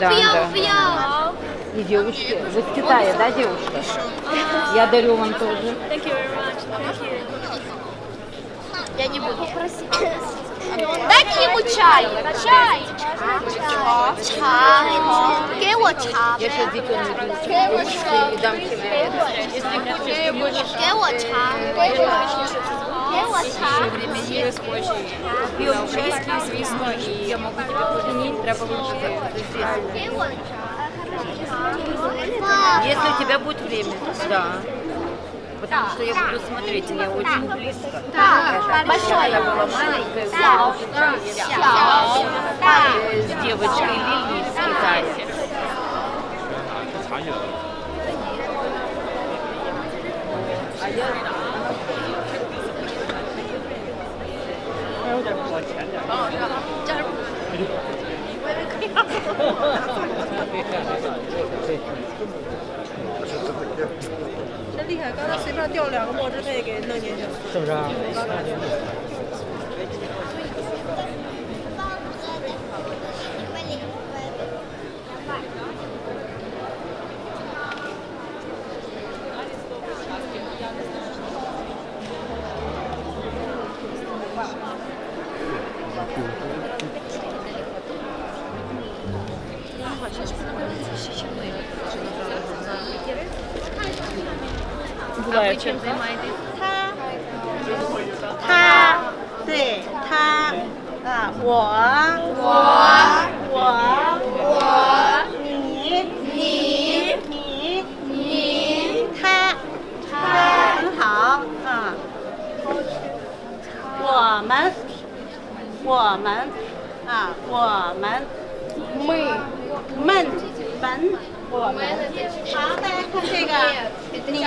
да, да. И девушки, вы с Китая, да, девушка? Я дарю вам тоже. Я не буду просить. Дайте ему чай. Чай. Чай. Где его чай? Я сейчас дико не дам тебе. чай. хочешь, ты чай. Где его чай? ще времені з звісно, і я можу тебе помінити, треба вивчити. Если у тебя будет время, да. Потому что я буду смотреть, я очень близко. Да, большое. Я была маленькая, с девочкой Лили в Китае. 往前点。啊，加入。加入。真厉害！刚才随便掉两个墨汁费给弄进去了，是不是？他，他，对，他啊，我，我，我，我，你，你，你，你，他，他，很好啊，我们，我们，啊，我们，们，们，们，我们，好，大家看这个，你。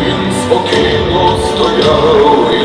Він спокійно стояв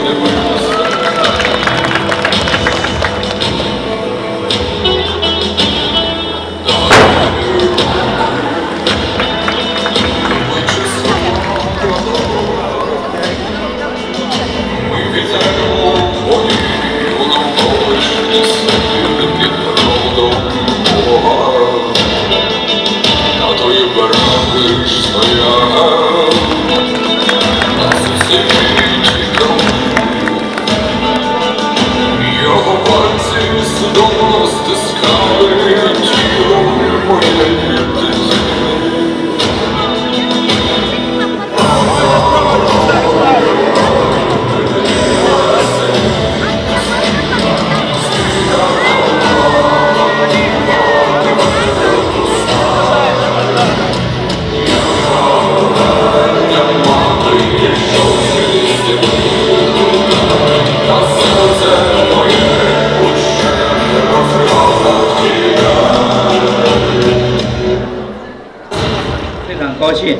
高兴，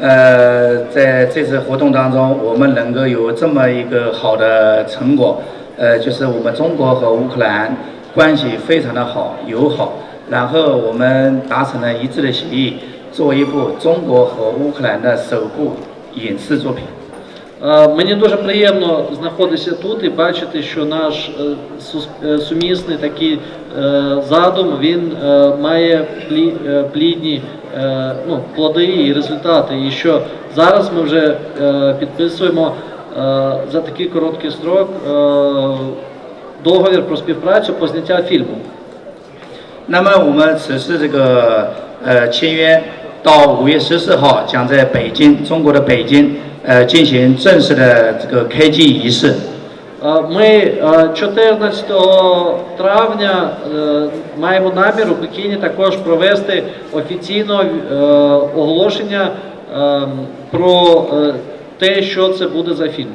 呃，在这次活动当中，我们能够有这么一个好的成果，呃，就是我们中国和乌克兰关系非常的好，友好，然后我们达成了一致的协议，做一部中国和乌克兰的首部影视作品。Е, Мені дуже приємно знаходитися тут і бачити, що наш е, сус- е, сумісний такий е, задум він е, має плі- е, плідні е, ну, плоди і результати. І що зараз ми вже е, підписуємо е, за такий короткий строк е, договір про співпрацю по зняття фільму. 那么我们此次这个呃签约 到五月十四号，将在北京，中国的北京，呃进行正式的这个开机仪式。 Е, Ми е, 14 травня е, маємо намір у Пекіні також провести офіційно е, оголошення е, про е, те, що це буде за фільм.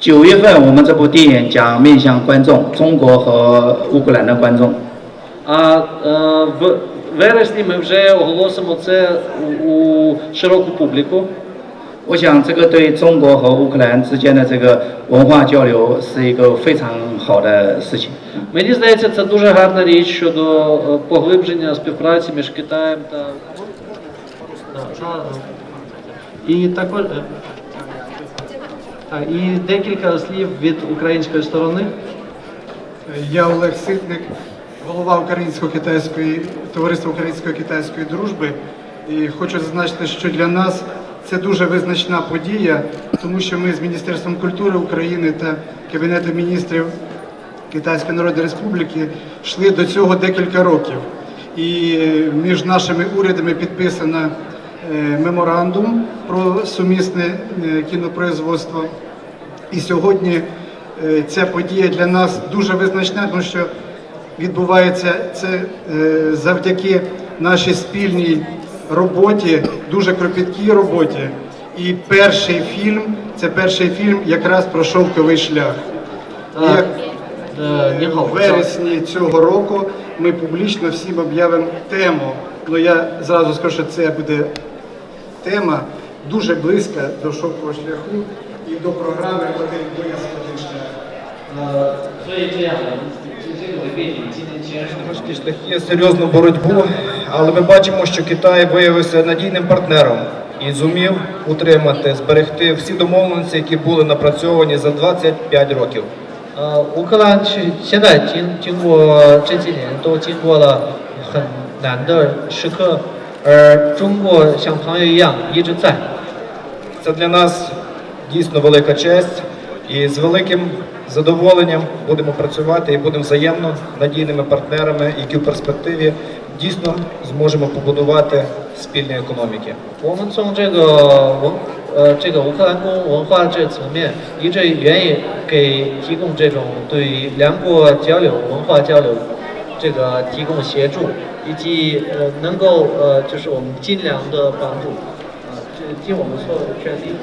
九月份，我们这部电影将面向观众，中国和乌克兰的观众。 А е, в вересні ми вже оголосимо це у, у широку публіку. 我想，这个对中国和乌克兰之间的这个文化交流是一个非常好的事情。 Мені здається, це дуже гарна річ щодо е, поглиблення співпраці між Китаєм та і також е, так, і декілька слів від української сторони. Я Олег Ситник, голова Українсько-китайської товариства Українсько-китайської дружби. І хочу зазначити, що для нас це дуже визначна подія, тому що ми з Міністерством культури України та Кабінетом міністрів Китайської Народної Республіки йшли до цього декілька років. І між нашими урядами підписано е, меморандум про сумісне е, кінопроизводство. І сьогодні е, ця подія для нас дуже визначна, тому що відбувається це е, завдяки нашій спільній роботі, дуже кропіткій роботі. І перший фільм це перший фільм якраз про шовковий шлях. І Так. Як Е, в вересні цього року ми публічно всім об'явимо тему. Ну я зразу скажу, що це буде тема дуже близька до шовкового шляху і до програми Один пояс, один шлях 所以这样的，这个为背景，今天签署 Важкі шляхи, серйозну боротьбу, але ми бачимо, що Китай виявився надійним партнером і зумів утримати, зберегти всі домовленості, які були напрацьовані за 25 років. 呃，乌克兰去现在经经过这几年都经过了很难的时刻，而中国像朋友一样一直在。 Це для нас дійсно велика честь, і з великим задоволенням будемо працювати і будемо взаємно надійними партнерами, які в перспективі дійсно зможемо побудувати спільні економіки. 我们从这个文呃这个乌克兰公文化这层面，一直愿意给提供这种对于两国交流、文化交流。 这个提供协助，以及呃能够呃就是我们尽量的帮助，啊、这尽我们所有的全力。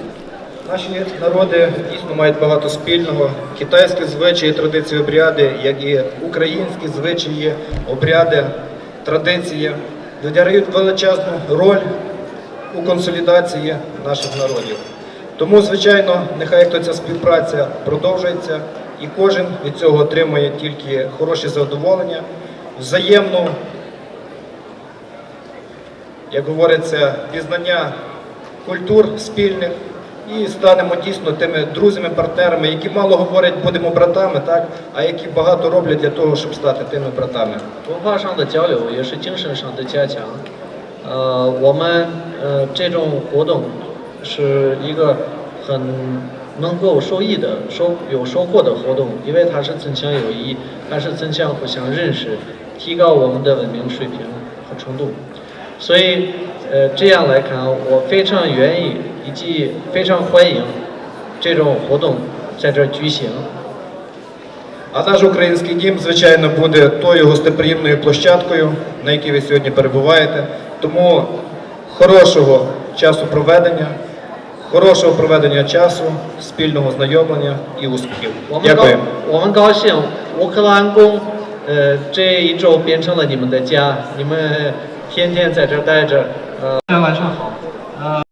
Наші народи дійсно мають багато спільного. Китайські звичаї, традиції, обряди, як і українські звичаї, обряди, традиції відіграють величезну роль у консолідації наших народів. Тому, звичайно, нехай то ця співпраця продовжується, і кожен від цього отримує тільки хороші задоволення, взаємну, як говориться, пізнання культур спільних і станемо дійсно тими друзями, партнерами, які мало говорять, будемо братами, так, а які багато роблять для того, щоб стати тими братами. 文化上的交流也是精神上的加强。呃，我们呃这种活动是一个很能够受益的、收有收获的活动，因为它是增强友谊，它是增强互相认识，提高我们的文明水平和程度。所以呃这样来看，我非常愿意 以及非常欢迎这种活动在这儿举行。 А наш український дім, звичайно, буде тою гостеприємною площадкою, на якій ви сьогодні перебуваєте. Тому хорошого часу проведення, хорошого проведення часу, спільного знайомлення і успіхів. 我们高 Дякую. 我们高兴乌克兰宫，呃，这一周变成了你们的家，你们天天在这儿待着，呃。大家晚上好，呃。